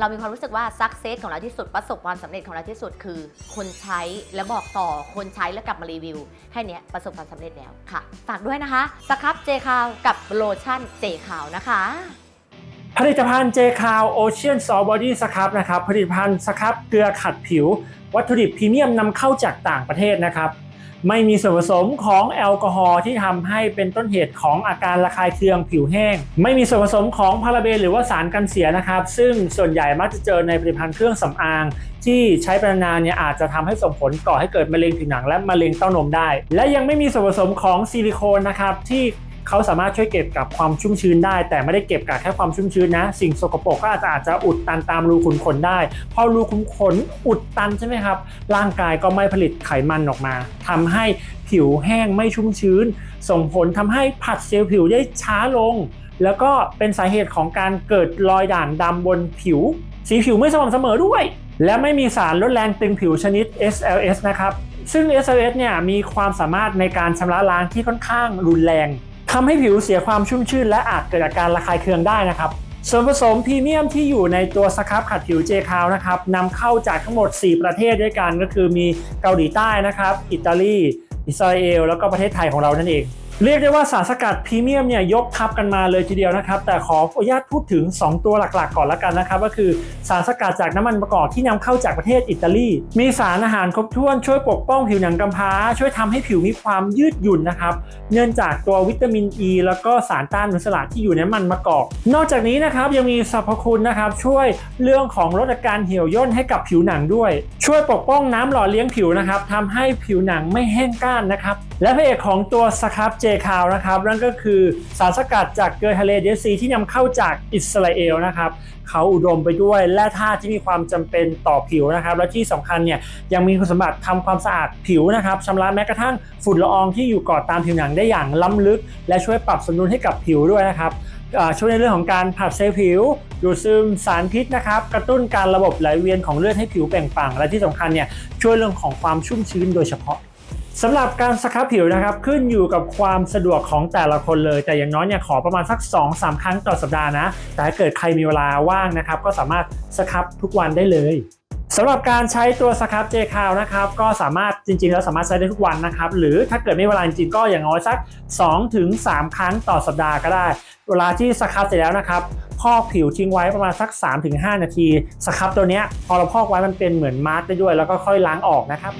เรามีความรู้สึกว่าซักเซสของเราที่สุดประสบความสำเร็จของเราที่สุดคือ คนใช้แล้วบอกต่อคนใช้แล้วกลับมารีวิวแค่เนี้ยประสบความสำเร็จแล้วค่ะ ฝากด้วยนะคะสครับเจคาวกับโลชั่นเจคาวนะคะผลิตภัณฑ์เจคาวโอเชียนซอบอดี้สครับนะครับผลิตภัณฑ์สครับเกลือขัดผิว วัตถุดิบพรีเมียมนำเข้าจากต่างประเทศนะครับ ไม่มีส่วนผสมของแอลกอฮอล์ที่ทำให้เป็นต้นเหตุของอาการระคายเคืองผิวแห้ง ไม่มีส่วนผสมของพาราเบนหรือว่าสารกันเสียนะครับ ซึ่งส่วนใหญ่มักจะเจอในผลิตภัณฑ์เครื่องสำอาง ที่ใช้ไปนานเนี่ยอาจจะทำให้ส่งผลก่อให้เกิดมะเร็งผิวหนังและมะเร็งเต้านมได้ และยังไม่มีส่วนผสมของซิลิโคนนะครับที่ เขาสามารถช่วยเก็บกับความชุ่มชื้นได้ แต่ไม่ได้เก็บกับแค่ความชุ่มชื้นนะ สิ่งสกปรกก็อาจจะอาจจะอุดตันตามรูขุมขนได้พอรูขุมขนอุดตันใช่ไหมครับ ร่างกายก็ไม่ผลิตไขมันออกมาทำให้ผิวแห้งไม่ชุ่มชื้น ส่งผลทำให้ผัดเซลล์ผิวได้ช้าลง แล้วก็เป็นสาเหตุของการเกิดรอยด่างดำบนผิว สีผิวไม่สม่ำเสมอด้วย และไม่มีสารลดแรงตึงผิวชนิด SLS นะครับซึ่ง SLS เนี่ยมีความสามารถในการชำระล้างที่ค่อนข้างรุนแรง ทำให้ผิวเสียความชุ่มชื่น และอาจเกิดอาการระคายเคืองได้นะครับ ส่วนผสมพรีเมียมที่อยู่ในตัวสครับขัดผิวเจคาวนะครับนำเข้าจากทั้งหมด 4 ประเทศด้วยกันก็คือมีเกาหลีใต้นะครับ อิตาลี อิสราเอล แล้วก็ประเทศไทยของเรานั่นเอง เรียกได้ว่าสารสกัดพรีเมียมเนี่ยยกทับกันมาเลยทีเดียวนะครับ แต่ขออนุญาตพูดถึง 2 ตัวหลักๆ ก่อนละกันนะครับ ก็คือสารสกัดจากน้ำมันมะกอกที่นำเข้าจากประเทศอิตาลี มีสารอาหารครบถ้วนช่วยปกป้องผิวหนังกำพร้า ช่วยทำให้ผิวมีความยืดหยุ่นนะครับ เนื่องจากตัววิตามินอ e ีแล้วก็สารต้านอนุมูลอิสระที่อยู่ในน้ำมันมะกอกนอกจากนี้นะครับยังมีสรรพคุณนะครับช่วยเรื่องของลดอาการเหี่ยวย่นให้กับผิวหนังด้วย ช่วยปกป้องน้ำหล่อเลี้ยงผิวนะครับทำให้ผิวหนังไม่แห้งก้านนะครับ และพระเอกของตัวสครับเจคาวนะครับนั่นก็คือสารสกัดจากเกลือทะเลเดซีที่นำเข้าจากอิสราเอลนะครับเขาอุดมไปด้วยแร่ธาตุที่มีความจำเป็นต่อผิวนะครับ และที่สำคัญเนี่ยยังมีคุณสมบัติทำความสะอาดผิวนะครับชำระแม้กระทั่งฝุ่นละอองที่อยู่เกาะตามผิวหนังได้อย่างล้ำลึก และช่วยปรับสมดุลให้กับผิวด้วยนะครับช่วยในเรื่องของการผัดเซลล์ผิว ดูดซึมสารพิษนะครับกระตุ้นการระบบไหลเวียนของเลือดให้ผิวเปล่งปลั่งและที่สำคัญเนี่ยช่วยเรื่องของความชุ่มชื้นโดยเฉพาะ สำหรับการสครับผิวนะครับขึ้นอยู่กับความสะดวกของแต่ละคนเลย แต่อย่างน้อยเนี่ยขอประมาณสัก 2-3 ครั้งต่อสัปดาห์นะ แต่ถ้าเกิดใครมีเวลาว่างนะครับ ก็สามารถสครับทุกวันได้เลยสำหรับการใช้ตัวสครับเจคาวนะครับก็สามารถจริงๆแล้วสามารถใช้ได้ทุกวันนะครับหรือถ้าเกิดไม่มีเวลาจริงก็อย่างน้อยสัก 2-3 ครั้งต่อสัปดาห์ก็ได้ เวลาที่สครับเสร็จแล้วนะครับพอกผิวทิ้งไว้ประมาณสัก 3-5 นาทีสครับตัวเนี้ยพอเราพอกไว้มันเป็นเหมือนมาร์กได้ด้วย แล้วก็ค่อยล้างออกนะครับ